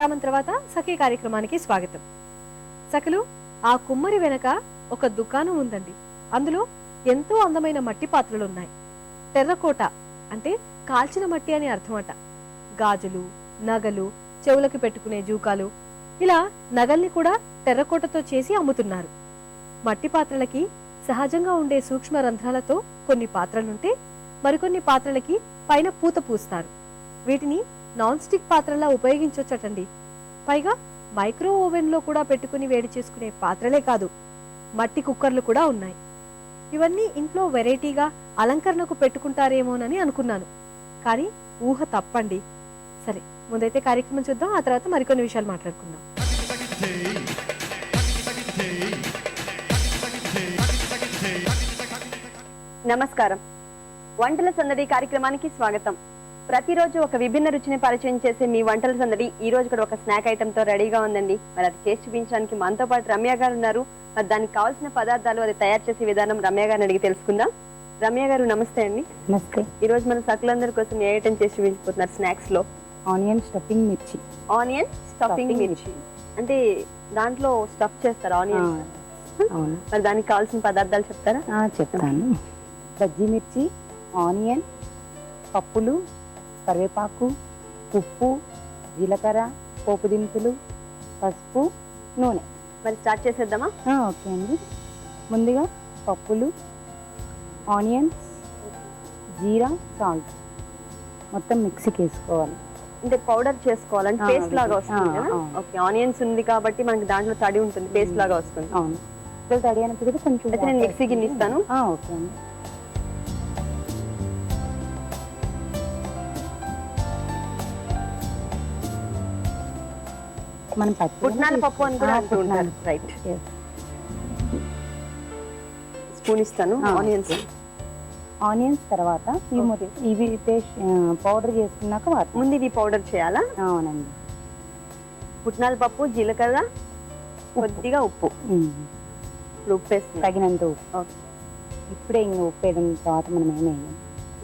విరామం తర్వాత సఖీ కార్యక్రమానికి స్వాగతం. సఖలు ఆ కుమ్మరి వెనక ఒక దుకాణం ఉందండి. అందులో ఎంతో అందమైన మట్టి పాత్రలు ఉన్నాయి టెర్రకోట అంటే కాల్చిన మట్టి అని అర్థమట. గాజులు నగలు చెవులకు పెట్టుకునే జూకాలు ఇలా నగల్ని కూడా టెర్రకోటతో చేసి అమ్ముతున్నారు. మట్టి పాత్రలకి సహజంగా ఉండే సూక్ష్మ రంధ్రాలతో కొన్ని పాత్రలుంటే మరికొన్ని పాత్రలకి పైన పూత పూస్తారు. వీటిని నాన్ స్టిక్ పాత్రలా ఉపయోగించవచ్చటండి పైగా మైక్రో ఓవెన్లో కూడా పెట్టుకుని వేడి చేసుకునే పాత్రలే కాదు మట్టి కుక్కర్లు కూడా ఉన్నాయి. ఇవన్నీ ఇంట్లో వెరైటీగా అలంకరణకు పెట్టుకుంటారేమోనని అనుకున్నాను. కానీ ఊహ తప్పండి. సరే ముందైతే కార్యక్రమం చూద్దాం ఆ తర్వాత మరికొన్ని విషయాలు మాట్లాడుకుందాం. నమస్కారం. వంటల సందడి కార్యక్రమానికి స్వాగతం. ప్రతిరోజు ఒక విభిన్న రుచిని పరిచయం చేసే మీ వంటల సందడి ఈ రోజు కూడా ఒక స్నాక్ ఐటమ్తో రెడీగా ఉందండి. మరి అది చేసి చూపించడానికి మనతో పాటు రమ్య గారు ఉన్నారు. మరి దానికి కావాల్సిన పదార్థాలు అది తయారు చేసే విధానం రమ్య గారిని అడిగి తెలుసుకుందాం. రమ్య గారు నమస్తే అండి. నమస్తే. ఈ రోజు మన సకులందరి కోసం ఏ ఐటమ్ చేసి చూపించబోతున్నారు స్నాక్స్లో? ఆనియన్ స్టఫింగ్ మిర్చి. ఆనియన్ స్టఫింగ్ మిర్చి. అంటే దాంట్లో స్టఫ్ చేస్తారు ఆనియన్ మరి దానికి కావాల్సిన పదార్థాలు చెప్తారా? చెప్తాను. బజ్జీ మిర్చి ఆనియన్ పప్పులు కరివేపాకు ఉప్పు జీలకర్ర పోపు దినుసులు పసుపు నూనె. మరి స్టార్ట్ చేసేద్దామా? ఓకే అండి. ముందుగా పప్పులు ఆనియన్స్ జీరా సాల్ట్. మొత్తం మిక్సీకి వేసుకోవాలి. అంటే పౌడర్ చేసుకోవాలంటే పేస్ట్ లాగా. వస్తుంది కదా. ఓకే ఆనియన్స్ ఉంది కాబట్టి మనకి దాంట్లో తడి ఉంటుంది పేస్ట్ లాగా వస్తుంది. అవును. తడి అయినప్పుడు కొంచెం నేను మిక్సీ గిన్నె ఇస్తాను. ఓకే అండి. మనం పచ్చి పుట్నాల పప్పు అని కూడా అంటూ ఉంటారు. రైట్ స్పూన్ ఇస్తాను. ఆనియన్స్. ఆనియన్స్ తర్వాత ఈ ఇవి పేస్ట్ పౌడర్ చేసుకున్నాక వాటి ముందు ఇది పౌడర్ చేయాలా? అవునండి. పుట్నాల పప్పు జీలకర్ర కొద్దిగా ఉప్పు. ఇప్పుడు ఉప్పు వేస్తుంది తగినంత ఉప్పు. ఇప్పుడే ఇంక ఉప్పు వేయడం తర్వాత మనం ఏమి వేయం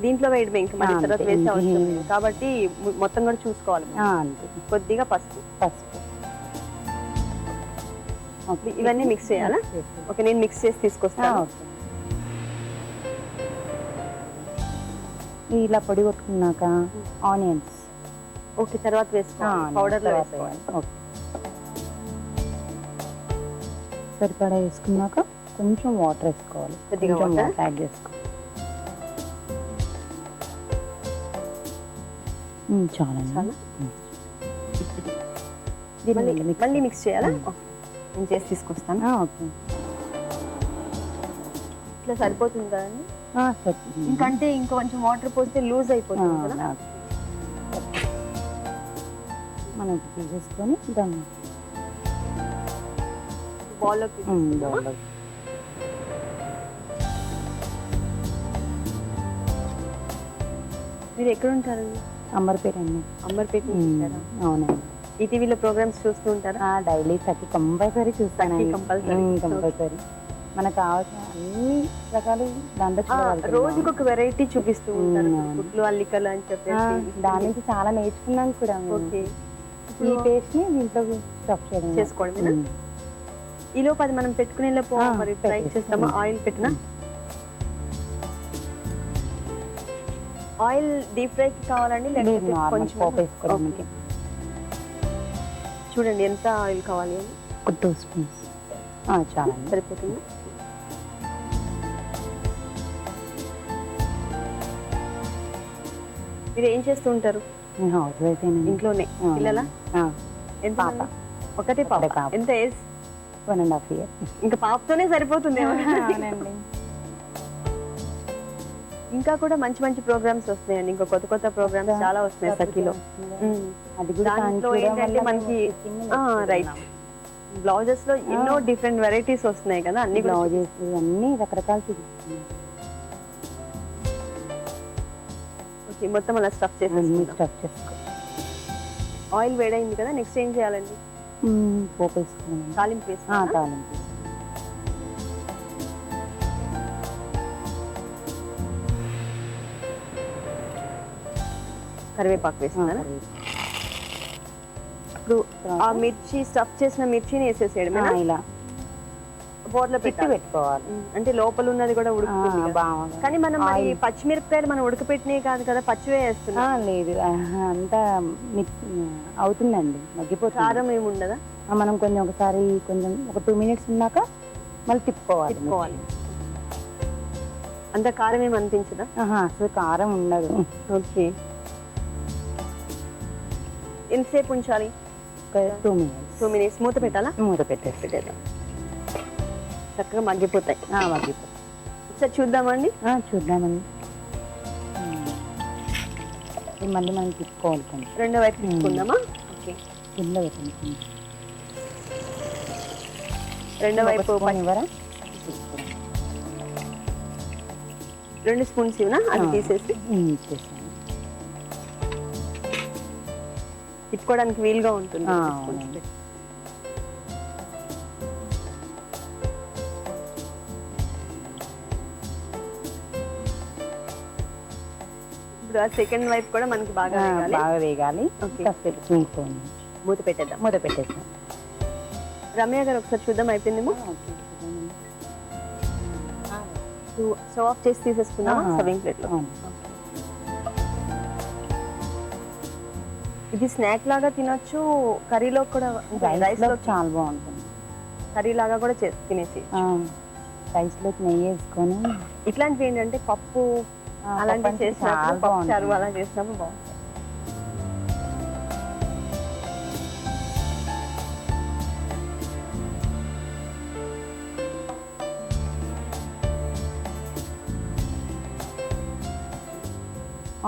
దీంట్లో వేయడం ఇంకా ఆ, తర్వాత. వేసే అవసరం. లేదు. కాబట్టి మొత్తం కూడా చూసుకోవాలి అంతే. కొద్దిగా పసుపు. పసుపు. ఇవన్నీ mix చేయాలా? ఓకే నేను మిక్స్ చేసి తీసుకొస్తాను. ఇలా పొడి కొట్టుకున్నాక ఆనియన్స్. ఓకే తర్వాత వేసుకోవాలి. పౌడర్లో వేసుకోవాలి. ఓకే. సరిపడా వేసుకున్నాక కొంచెం వాటర్ వేసుకోవాలి. కొద్దిగా? వాటర్ యాడ్ చేసుకోవాలి. చాలా? మళ్ళీ మిక్స్ చేయాలా. నేను చేసి తీసుకొస్తాను ఓకే. ఇట్లా సరిపోతుంది కదండి? ఆ, సరే ఇంకంటే ఇంకొంచెం వాటర్ పోస్తే లూజ్ అయిపోతుంది కదా. మనం తీసేసుకొని దాన్ని బాల్లోకి మీరు ఎక్కడ ఉంటారండి అంబర్పేట అండి. అంబర్పేట ఉంటారా? అవునండి. ఈటీవీలో ప్రోగ్రామ్స్ చూస్తూ ఉంటారా? Daily Sakhi compulsory compulsory. Compulsory. మనకు కావాల్సిన అన్ని రకాలు దాంట్లో. రోజుకి ఒక వెరైటీ చూపిస్తూ ఉంటారు. అల్లికలు అని చెప్పేసి. దాని నుంచి చాలా నేర్చుకున్నాం కూడా. ఓకే. ఈ పేస్ట్ని దీంట్లో స్టఫ్ చేయడం చేసుకోవడమేనా? ఉమ్. ఈ లోపు అది మనం పెట్టుకునే మరి ఫ్రై. చేస్తామా? ఆయిల్ పెట్టినా? ఆయిల్ డీప్ ఫ్రై కావాలండి? లేకపోతే కొంచెం చూడండి ఎంత ఆయిల్ కావాలి? అని ఒక టూ స్పూన్స్. చాలండి. సరిపోతుంది? మీరు ఏం చేస్తూ ఉంటారు? హౌస్ వైఫ్ ఇంట్లోనే. పిల్లల? ఎంత పాప. ఒకటే పాప. ఎంత age? One and half year. ఇంకా పాపతోనే సరిపోతుంది ఇంకా కూడా మంచి మంచి ప్రోగ్రామ్స్ వస్తున్నాయండి. ఇంకా కొత్త కొత్త ప్రోగ్రామ్స్ చాలా వస్తున్నాయి సఖీలో. దాంట్లో ఏంటంటే మనకి. రైట్ బ్లౌజెస్లో ఎన్నో డిఫరెంట్ వెరైటీస్ వస్తున్నాయి కదా అన్ని బ్లౌజెస్ అన్ని రకరకాలు ఓకే, మొత్తం అలా స్టఫ్ చేసేసుకుందాం. స్టఫ్ చేసుకో ఆయిల్ వేడైంది కదా నెక్స్ట్ ఏం చేయాలండి? పోపు వేసుకున్నాం తాలింపు కరివేపాకు కరివేపాకు. ఇప్పుడు ఆ మిర్చి స్టఫ్ చేసిన మిర్చిని వేసేసేయడమేనా? ఇలా. బోర్లో పెట్టాలి. పెట్టుకోవాలి. అంటే లోపల ఉన్నది కూడా ఉడుకుతుంది కానీ మనం మరి. పచ్చిమిరపకాయలు మనం ఉడకపెట్టినవి కాదు కదా పచ్చివే వేస్తున్నాం. లేదు. అంతా అవుతుందండి మగ్గిపోతుంది. కారం ఏమి ఉండదా? మనం కొంచెం ఒకసారి కొంచెం ఒక టూ మినిట్స్ ఉన్నాక మళ్ళీ తిప్పుకోవాలి తిప్పుకోవాలి. అంత కారం ఏమి అనిపించదా? అసలు కారం ఉండదు. ఓకే. ఎంతసేపు ఉంచాలి? Two minutes. Two minutes. మూత పెట్టాలా? మూత పెట్టేసి. పెట్టేద్దాం. చక్కగా మగ్గిపోతాయి. ఆ, మగ్గిపోతుంది ఒకసారి చూద్దామండి. చూద్దామండి. మళ్ళీ మనం తిప్పుకోవాలి కొంచెం. రెండో వైపు తీసుకుందామా ఓకే. కింద పెట్టండి రెండో వైపు ఇవ్వరా? రెండు స్పూన్స్ ఇవ్వనా? అది ఆ. తీసేసి. తిప్పుకోవడానికి వీలుగా ఉంటుంది. ఇప్పుడు ఆ సెకండ్ వైపు కూడా మనకి బాగా ఆ, వేగాలి బాగా వేగాలి. ఓకే. కాసేపు చూసుకోండి మూత పెట్టేద్దాం. మూత పెట్టేసాను రమ్య గారు ఒకసారి చూద్దాం అయిపోయిందేమో స్టవ్ ఆఫ్ చేసి తీసేసుకుందామా? ఆ. సర్వింగ్ ప్లేట్లో. అవును. ఇది స్నాక్ లాగా తినొచ్చు కర్రీలో కూడా రైస్లో చాలా బాగుంటుంది. కర్రీ లాగా కూడా చేసి తినేసి. రైస్లోకి నెయ్యి వేసుకొని. ఇట్లాంటివి ఏంటంటే పప్పు అలాంటివి చేసినప్పుడు పప్పు చారు. అలా చేసినప్పుడు బాగుంటుంది.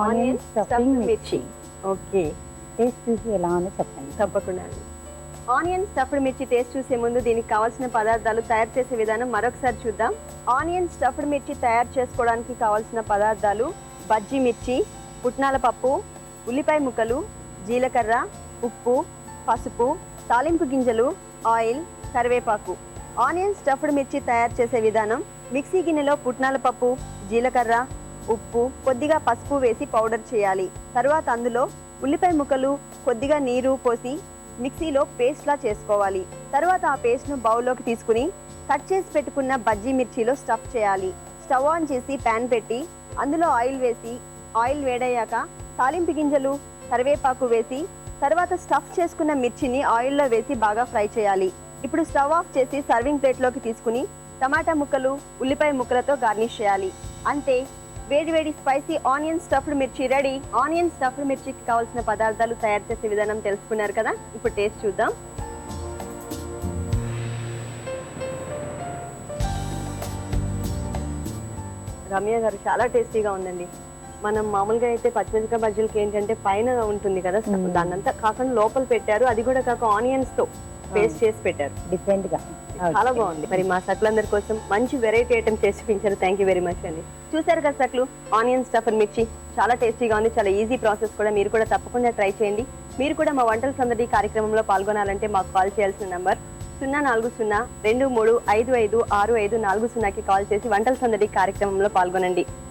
ఆనియన్ స్టఫింగ్ మిర్చి. ఓకే టేస్ట్ చూసి ఎలా ఉందో చెప్పండి. తప్పకుండా అండి. ఆనియన్ స్టఫ్డ్ మిర్చి టేస్ట్ చూసే ముందు దీనికి కావాల్సిన పదార్థాలు తయారు చేసే విధానం మరొకసారి చూద్దాం. ఆనియన్ స్టఫ్డ్ మిర్చి తయారు చేసుకోవడానికి కావాల్సిన పదార్థాలు బజ్జీ మిర్చి పుట్నాల పప్పు ఉల్లిపాయ ముక్కలు జీలకర్ర ఉప్పు పసుపు తాలింపు గింజలు ఆయిల్ కరివేపాకు. ఆనియన్ స్టఫ్డ్ మిర్చి తయారు చేసే విధానం మిక్సీ గిన్నెలో పుట్నాల పప్పు జీలకర్ర ఉప్పు కొద్దిగా పసుపు వేసి పౌడర్ చేయాలి. తర్వాత అందులో ఉల్లిపాయ ముక్కలు కొద్దిగా నీరు పోసి మిక్సీలో పేస్ట్లా చేసుకోవాలి. తర్వాత ఆ పేస్ట్ను బౌల్లోకి తీసుకుని కట్ చేసి పెట్టుకున్న బజ్జీ మిర్చిలో స్టఫ్ చేయాలి. స్టవ్ ఆన్ చేసి పాన్ పెట్టి అందులో ఆయిల్ వేసి ఆయిల్ వేడయ్యాక తాలింపు గింజలు కరివేపాకు వేసి తర్వాత స్టఫ్ చేసుకున్న మిర్చిని ఆయిల్లో వేసి బాగా ఫ్రై చేయాలి. ఇప్పుడు స్టవ్ ఆఫ్ చేసి సర్వింగ్ ప్లేట్లోకి తీసుకుని టమాటా ముక్కలు ఉల్లిపాయ ముక్కలతో గార్నిష్ చేయాలి. అంతే వేడి వేడి స్పైసీ ఆనియన్ స్టఫ్డ్ మిర్చి రెడీ. ఆనియన్ స్టఫ్డ్ మిర్చికి కావాల్సిన పదార్థాలు తయారు చేసే విధానం తెలుసుకున్నారు కదా? ఇప్పుడు టేస్ట్ చూద్దాం. రమ్య గారు చాలా టేస్టీగా ఉందండి. మనం మామూలుగా అయితే పచ్చిమిరపకాయ బజ్జీలకి ఏంటంటే పైన ఉంటుంది కదా. దాన్నంతా కాకుండా లోపల పెట్టారు. అది కూడా కాక ఆనియన్స్తో పేస్ట్ చేసి పెట్టారు. డిఫరెంట్గా చాలా బాగుంది మరి మా సట్లందరి కోసం మంచి వెరైటీ ఐటమ్ చేసి చూపించారు థ్యాంక్ యూ వెరీ మచ్ అండి చూసారు కదా సట్లు ఆనియన్ స్టఫ్ అండ్ మిర్చి చాలా టేస్టీగా ఉంది చాలా ఈజీ ప్రాసెస్ కూడా మీరు కూడా తప్పకుండా ట్రై చేయండి మీరు కూడా మా వంటల సందడి కార్యక్రమంలో పాల్గొనాలంటే మాకు కాల్ చేయాల్సిన నంబర్ సున్నా నాలుగు సున్నా రెండు మూడు ఐదు ఐదు ఆరు ఐదు నాలుగు సున్నాకి కాల్ చేసి వంటల సందడి కార్యక్రమంలో పాల్గొనండి